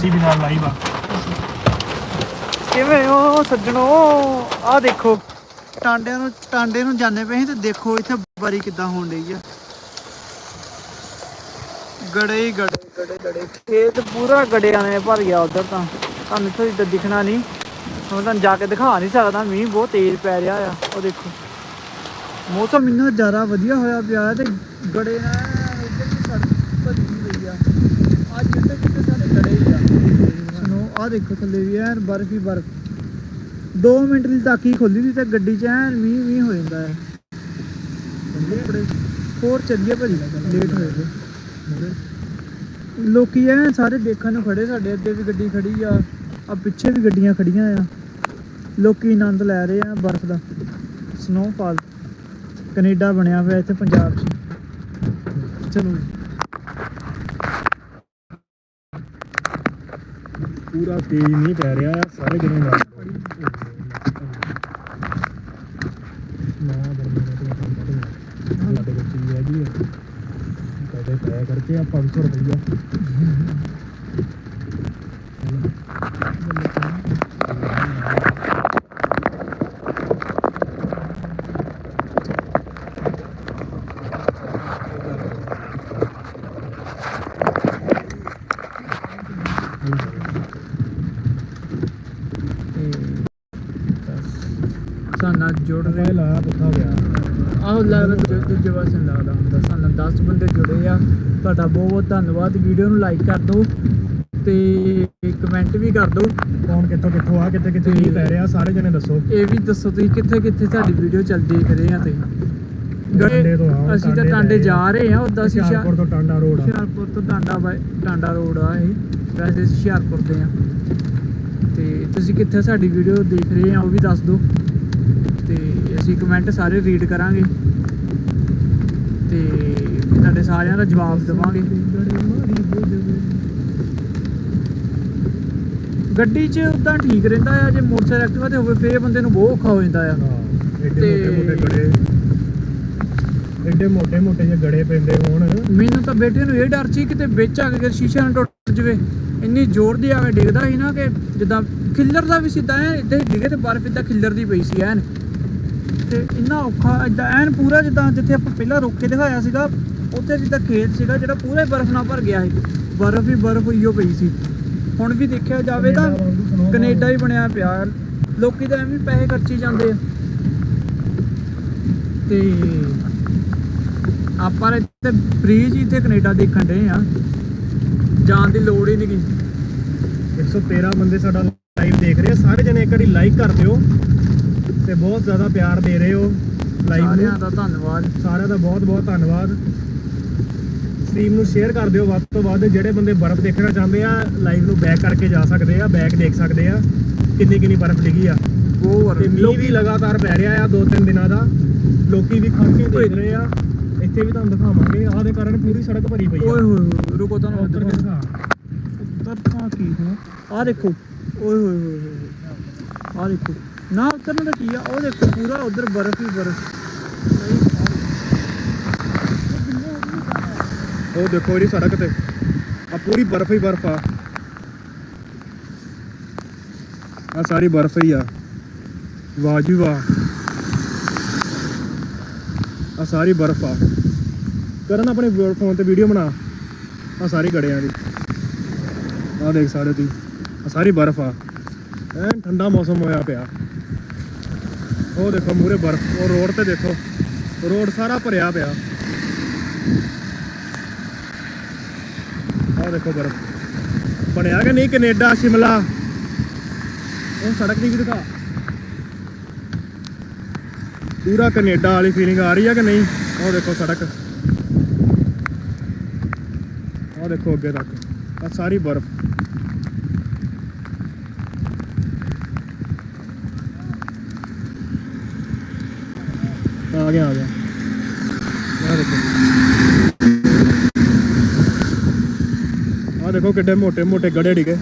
ਸਾਡੀ ਵੀ ਨਾਲ ਲਾਈਵ ਆ। ਕਿਵੇਂ ਹੋ ਸੱਜਣੋ? ਆ ਦੇਖੋ, ਟਾਂਡਿਆਂ ਨੂੰ ਟਾਂਡੇ ਨੂੰ ਜਾਂਦੇ ਪਏ ਸੀ ਤੇ ਦੇਖੋ ਇੱਥੇ ਬਾਰੀ ਕਿੱਦਾਂ ਹੋਣ ਡਈ ਆ। ਗੜੇ ਹੀ ਗੜੇ ਗੜੇ ਗੜੇ। ਖੇਤ ਪੂਰਾ ਗੜਿਆਂ ਨੇ ਭਰ ਗਿਆ ਉਧਰ ਤਾਂ। ਤੁਹਾਨੂੰ ਇੱਥੋਂ ਇੱਧਰ ਦਿਖਣਾ ਨਹੀਂ। ਹੁਣ ਤੁਹਾਨੂੰ ਜਾ ਕੇ ਦਿਖਾ ਨਹੀਂ ਸਕਦਾ, ਮੀਂਹ ਬਹੁਤ ਤੇਜ਼ ਪੈ ਰਿਹਾ ਆ। ਉਹ ਦੇਖੋ। ਮੌਸਮ ਇੰਨਾ ਜ਼ਿਆਦਾ ਵਧੀਆ ਹੋਇਆ ਪਿਆ ਤੇ ਗੜੇ ਨਾਲ ਇੱਧਰ ਦੀ ਸੜਕ ਭਰੀ ਹੋਈ ਆ। ਅੱਜ ਜਿੱਥੇ ਜਿੱਥੇ ਆ ਦੇਖੋ ਥੱਲੇ ਵੀ ਐਨ ਬਰਫ ਹੀ ਬਰਫ। 2 ਮਿੰਟ ਦੀ ਤਾਕੀ ਖੋਲੀ ਦੀ ਤੇ ਗੱਡੀ 'ਚ ਐਨ ਮੀਂਹ ਮੀਂਹ ਹੋ ਜਾਂਦਾ ਹੈ। ਕੱਪੜੇ। ਹੋਰ ਚੱਲੀਏ ਭਾਜੀ। ਲੇਟ ਹੋਏ ਤੇ ਲੋਕੀ ਐ ਸਾਰੇ ਦੇਖਣ ਨੂੰ ਖੜੇ ਸਾਡੇ ਅੱਗੇ ਵੀ ਗੱਡੀ ਖੜੀ ਆ। ਆ ਪਿੱਛੇ ਵੀ ਗੱਡੀਆਂ ਖੜੀਆਂ ਆ। ਲੋਕੀ ਆਨੰਦ ਲੈ ਰਹੇ ਆ ਬਰਫ਼ ਦਾ। ਸਨੋਫਾਲ ਕੈਨੇਡਾ ਬਣਿਆ ਹੋਇਆ ਇੱਥੇ ਪੰਜਾਬ 'ਚ। ਚਲੋ ਪੂਰਾ ਤੇਜ਼ ਨਹੀਂ ਪੈ ਰਿਹਾ ਸਾਰੇ ਜਣੇ ਨਾਲ ਨਾ ਬਰਮੇ ਦਾ ਤਾਂ ਕੰਮ ਕਰਦੇ ਸਾਡੇ ਵਿੱਚ ਵੀ ਹੈਗੀ ਹੈ ਕਦੇ ਪੈ ਕਰਕੇ ਆ 500 ਰੁਪਈਆ ਤੇ ਸਾਨਾ ਜੁੜ ਰਹੇ ਲਾ ਪੁੱਠਾ ਗਿਆ ਆਹੋ ਲੱਗਦਾ ਦੂਜੇ ਪਾਸੇ ਲੱਗਦਾ ਹੁੰਦਾ। ਸਾਨੂੰ 10 ਬੰਦੇ ਜੁੜੇ ਆ। ਤੁਹਾਡਾ ਬਹੁਤ ਬਹੁਤ ਧੰਨਵਾਦ। ਵੀਡੀਓ ਨੂੰ ਲਾਈਕ ਕਰ ਦਿਓ ਤੇ ਕਮੈਂਟ ਵੀ ਕਰ ਦਿਓ। ਕੌਣ ਕਿੱਥੋਂ ਕਿੱਥੋਂ ਆ ਕਿੱਥੇ ਕਿੱਥੇ ਨਹੀਂ ਪੈ ਰਿਹਾ ਸਾਰੇ ਜਣੇ ਦੱਸੋ। ਇਹ ਵੀ ਦੱਸੋ ਤੁਸੀਂ ਕਿੱਥੇ ਕਿੱਥੇ ਸਾਡੀ ਵੀਡੀਓ ਚੱਲ ਦੇਖ ਰਹੇ ਆ ਤੇ ਟਾਂਡੇ ਤੋਂ ਆਓ, ਅਸੀਂ ਤਾਂ ਟਾਂਡੇ ਜਾ ਰਹੇ ਆ ਉਦਾਂ ਅਸੀਂ ਹੁਸ਼ਿਆਰ- ਹੁਸ਼ਿਆਰਪੁਰ ਤੋਂ ਟਾਂਡਾ ਰੋਡ ਆ। ਹੁਸ਼ਿਆਰਪੁਰ ਤੋਂ ਟਾਂਡਾ ਬਾਈ ਟਾਂਡਾ ਰੋਡ ਆ ਇਹ। ਵੈਸੇ ਅਸੀਂ ਹੁਸ਼ਿਆਰਪੁਰ ਦੇ ਆ। ਤੇ ਤੁਸੀਂ ਕਿੱਥੇ ਸਾਡੀ ਵੀਡੀਓ ਦੇਖ ਰਹੇ ਆ ਉਹ ਵੀ ਦੱਸ ਦਿਓ। ਤੇ ਅਸੀਂ ਕਮੈਂਟ ਸਾਰੇ ਰੀਡ ਕਰਾਂਗੇ। ਤੇ ਤੁਹਾਡੇ ਸਾਰਿਆਂ ਦਾ ਜਵਾਬ ਦੇਵਾਂਗੇ। ਗੱਡੀ 'ਚ ਉਦਾਂ ਠੀਕ ਰਹਿੰਦਾ ਆ ਜੇ ਮੋਟਰਸਾਈਕਲ ਐਕਟਿਵਾ ਤੇ ਹੋਵੇ ਫੇਰ ਬੰਦੇ ਨੂੰ ਬਹੁਤ ਔਖਾ ਹੋ ਜਾਂਦਾ ਆ। ਤੇ- ਮੋਟੇ ਮੋਟੇ ਗੜੇ। ਮੋਟੇ ਮੋਟੇ ਗੜੇ ਪੈਂਦੇ ਹੋਣ। ਮੈਨੂੰ ਤਾਂ ਬੇਟੇ ਨੂੰ ਇਹ ਡਰ ਸੀ ਕਿਤੇ ਵਿੱਚ ਆ ਕੇ ਸ਼ੀਸ਼ਾ ਨਾ ਟੁੱਟ ਜਵੇ। ਇੰਨੀ ਜ਼ੋਰ ਦੀ ਆ ਕੇ ਡਿੱਗਦਾ ਸੀ ਨਾ ਕਿ ਜਿੱਦਾਂ ਖਿੱਲਰਦਾ ਵੀ ਸਿੱਧਾ ਐ ਹੀ ਡਿੱਗੇ ਤੇ ਬਰਫ਼ ਇੱਦਾਂ ਖਿੱਲਰਦੀ ਪਈ ਸੀ ਐਨ। ਤੇ ਇੰਨਾ ਔਖਾ ਏਦਾਂ ਐਨ ਪੂਰਾ ਜਿੱਦਾਂ ਜਿੱਥੇ ਆਪਾਂ ਪਹਿਲਾਂ ਰੋਕ ਕੇ ਦਿਖਾਇਆ ਸੀਗਾ ਉੱਥੇ ਜਿੱਦਾਂ ਖੇਤ ਸੀਗਾ ਜਿਹੜਾ ਪੂਰਾ ਹੀ ਬਰਫ਼ ਨਾਲ ਭਰ ਗਿਆ ਸੀ। ਬਰਫ਼ ਹੀ ਬਰਫ਼ ਹੋਈਓ ਪਈ ਸੀ। ਹੁਣ ਵੀ ਦੇਖਿਆ ਜਾਵੇ ਤਾਂ ਕੈਨੇਡਾ ਹੀ ਬਣਿਆ ਪਿਆ। ਲੋਕੀ ਤਾਂ ਐਵੇਂ ਹੀ ਪੈਸੇ ਖਰਚੀ ਜਾਂਦੇ ਆ। ਤੇ ਆਪਾਂ ਇੱਥੇ ਫ੍ਰੀ ਜੀ ਤੇ ਕੈਨੇਡਾ ਦੇਖਣ ਡਏ ਆ। ਜਾਣ ਦੀ ਲੋੜ ਹੀ ਨਹੀਂ ਗੀ। 113 ਬੰਦੇ ਸਾਡਾ ਲਾਈਵ ਦੇਖ ਰਹੇ ਆ। ਸਾਰੇ ਜਣੇ ਇੱਕ ਵਾਰੀ ਲਾਈਕ ਕਰ ਦਿਓ। ਤੇ ਬਹੁਤ ਜ਼ਿਆਦਾ ਪਿਆਰ ਦੇ ਰਹੇ ਹੋ ਲਾਈਵ ਸਾਰਿਆਂ ਨੂੰ ਦਾ ਧੰਨਵਾਦ। ਸਾਰਿਆਂ ਦਾ ਬਹੁਤ ਬਹੁਤ ਧੰਨਵਾਦ। ਸਟ੍ਰੀਮ ਨੂੰ ਸ਼ੇਅਰ ਕਰ ਦਿਓ ਵੱਧ ਤੋਂ ਵੱਧ ਜਿਹੜੇ ਬੰਦੇ ਬਰਫ਼ ਦੇਖਣਾ ਚਾਹੁੰਦੇ ਆ ਲਾਈਵ ਨੂੰ ਬੈਕ ਕਰਕੇ ਜਾ ਸਕਦੇ ਆ ਬੈਕ ਦੇਖ ਸਕਦੇ ਆ ਕਿੰਨੀ ਕਿੰਨੀ ਬਰਫ਼ ਡਿੱਗੀ ਆ। ਬਹੁਤ ਤੇ ਮੀਂਹ ਵੀ ਲਗਾਤਾਰ ਪੈ ਰਿਹਾ ਆ ਦੋ ਤਿੰਨ ਦਿਨਾਂ ਦਾ। ਲੋਕੀ ਵੀ ਖੜ ਕੇ ਦੇਖ ਰਹੇ ਆ। ਇੱਥੇ ਵੀ ਤੁਹਾਨੂੰ ਦਿਖਾਵਾਂਗੇ। ਆਹ ਦੇ ਕਾਰਨ ਪੂਰੀ ਸੜਕ ਭਰੀ ਪਈ ਓਏ ਆ ਹੋਏ ਹੋਏ ਰੁਕੋ ਤੁਹਾਨੂੰ ਉੱਧਰ ਦਿਖਾ। ਉੱਧਰ ਤਾਂ ਕੀ ਹੈ ਆਹ ਦੇਖੋ। ਓਏ ਹੋਏ ਹੋਏ ਹੋਏ। ਆਹ ਦੇਖੋ। ਨਾ ਉਤਰਨ ਦਾ ਕੀ ਆ? ਉਹ ਦੇਖੋ, ਪੂਰਾ ਉਧਰ ਬਰਫ਼ ਹੀ ਬਰਫ਼। ਉਹ ਦੇਖੋ ਇਹਦੀ ਸੜਕ ਤੇ। ਆ ਪੂਰੀ ਬਰਫ਼ ਹੀ ਬਰਫ਼ ਆ। ਆ ਸਾਰੀ ਬਰਫ਼ ਹੀ ਆ। ਵਾਹ ਜੀ ਵਾਹ। ਆ ਸਾਰੀ ਬਰਫ਼ ਆ। ਕਰਨ ਆਪਣੇ ਫੋਨ ਤੇ ਵੀਡੀਓ ਬਣਾ। ਆ ਸਾਰੀ ਗੜਿਆਂ ਦੀ। ਆ ਦੇਖ ਸਾਰੇ ਤੁਸੀਂ। ਆ ਸਾਰੀ ਬਰਫ਼ ਆ। ਐਨ ਠੰਡਾ ਮੌਸਮ ਹੋਇਆ ਪਿਆ। ਉਹ ਦੇਖੋ ਮੂਰੇ ਬਰਫ਼, ਉਹ ਰੋਡ ਤੇ ਦੇਖੋ। ਰੋਡ ਸਾਰਾ ਭਰਿਆ ਪਿਆ। ਆਹ ਦੇਖੋ ਬਰਫ਼। ਬਣਿਆ ਕਿ ਨਹੀਂ ਕੈਨੇਡਾ, ਸ਼ਿਮਲਾ? ਉਹ ਸੜਕ ਦੀ ਵੀ ਦਿਖਾ। ਪੂਰਾ ਕੈਨੇਡਾ ਵਾਲੀ ਫੀਲਿੰਗ ਆ ਰਹੀ ਹੈ ਕਿ ਨਹੀਂ? ਉਹ ਦੇਖੋ ਸੜਕ। ਆਹ ਦੇਖੋ ਅੱਗੇ ਤੱਕ। ਆ ਸਾਰੀ ਬਰਫ਼। ਆ ਗਿਆ ਆ ਗਿਆ। ਆਹ ਦੇਖੋ। ਆ ਦੇਖੋ ਕਿੱਡੇ ਮੋਟੇ ਮੋਟੇ ਗੜੇ ਡਿਗੇ।